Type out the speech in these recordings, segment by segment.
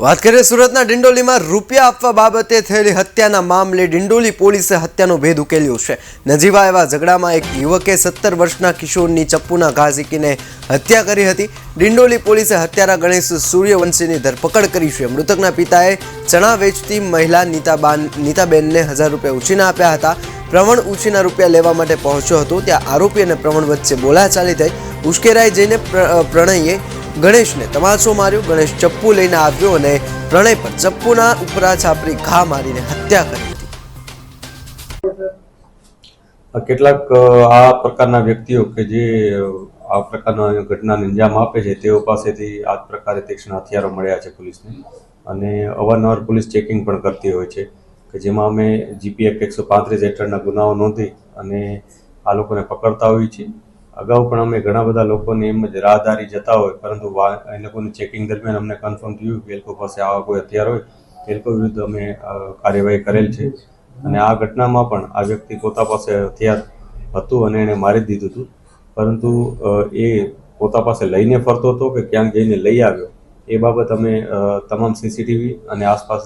વાત કરીએ સુરતના ડિંડોલીમાં રૂપિયા આપવા બાબતે થયેલી હત્યાના મામલે ડિંડોલી પોલીસે હત્યાનો ભેદ ઉકેલ્યો છે. નજીવા એવા ઝઘડામાં એક યુવકે સત્તર વર્ષના કિશોરની ચપ્પુના ઘા ઝીકીને હત્યા કરી હતી. ડિંડોલી પોલીસે હત્યારા ગણેશ સૂર્યવંશીની ધરપકડ કરી છે. મૃતકના પિતાએ ચણા વેચતી મહિલા નીતાબાન નીતાબેનને હજાર રૂપિયા ઉછીના આપ્યા હતા. પ્રવણ ઉછીના રૂપિયા લેવા માટે પહોંચ્યો હતો. ત્યાં આરોપી અને પ્રવણ વચ્ચે બોલાચાલી થઈ. ઉશ્કેરાઈ જઈને પ્રણયે ગણેશને તમાચો માર્યો. ગણેશ ચપ્પુ લઈને આવ્યો અને પ્રણય પર ચપ્પુના ઉપરા છાપરી ઘા મારીને હત્યા કરી હતી. કેટલાક આ પ્રકારના વ્યક્તિઓ કે જે આ પ્રકારના ઘટનાને અંજામ આપે છે, તેઓ પાસેથી આ પ્રકારે તીક્ષ્ણ હથિયારો મળ્યા છે પોલીસને. અને અવારનવાર પોલીસ ચેકિંગ પણ કરતી હોય છે કે જેમાં અમે જીપીએફ એકસો પાંત્રીસ હેઠળના ગુનાઓ નોંધી અને આ લોકોને પકડતા હોઈએ છીએ. અગાઉ પણ અમે ઘણા બધા લોકોને એમ જ રાહદારી જતા હોય પરંતુ એ લોકોને ચેકિંગ દરમિયાન અમને કન્ફર્મ થયું કે એ લોકો પાસે આવા કોઈ હથિયાર હોય એ લોકો વિરુદ્ધ અમે કાર્યવાહી કરેલ છે. અને આ ઘટનામાં પણ આ વ્યક્તિ પોતા પાસે હથિયાર હતું અને એણે મારી જ દીધું હતું. પરંતુ એ પોતા પાસે લઈને ફરતો હતો કે ક્યાંક જઈને લઈ આવ્યો. એ બાબત અમે તમામ સીસીટીવી અને આસપાસ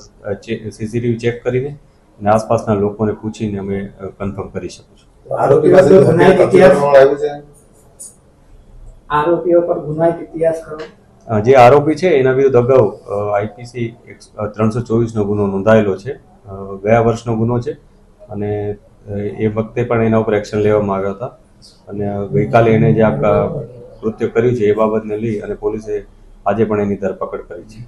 સીસીટીવી ચેક કરીને અને આસપાસના લોકોને પૂછીને અમે કન્ફર્મ કરી શકું છું આરોપી પાસે ગુનાહિત ઇતિહાસ આવ્યું છે આરોપીઓ પર ગુનાહિત ઇતિહાસ ખરો? જે આરોપી છે, એના વિરુદ્ધ અગાઉ આઈપીસી ત્રણસો ચોવીસનો ગુનો નોંધાયેલો છે. ગયા વર્ષનો ગુનો છે અને એ વખતે પણ એના ઉપર એક્શન લેવામાં આવ્યા હતા. અને ગઈકાલે એણે જે આ કૃત્ય કર્યું છે એ બાબતને લઈ અને પોલીસે આજે પણ એની ધરપકડ કરી છે.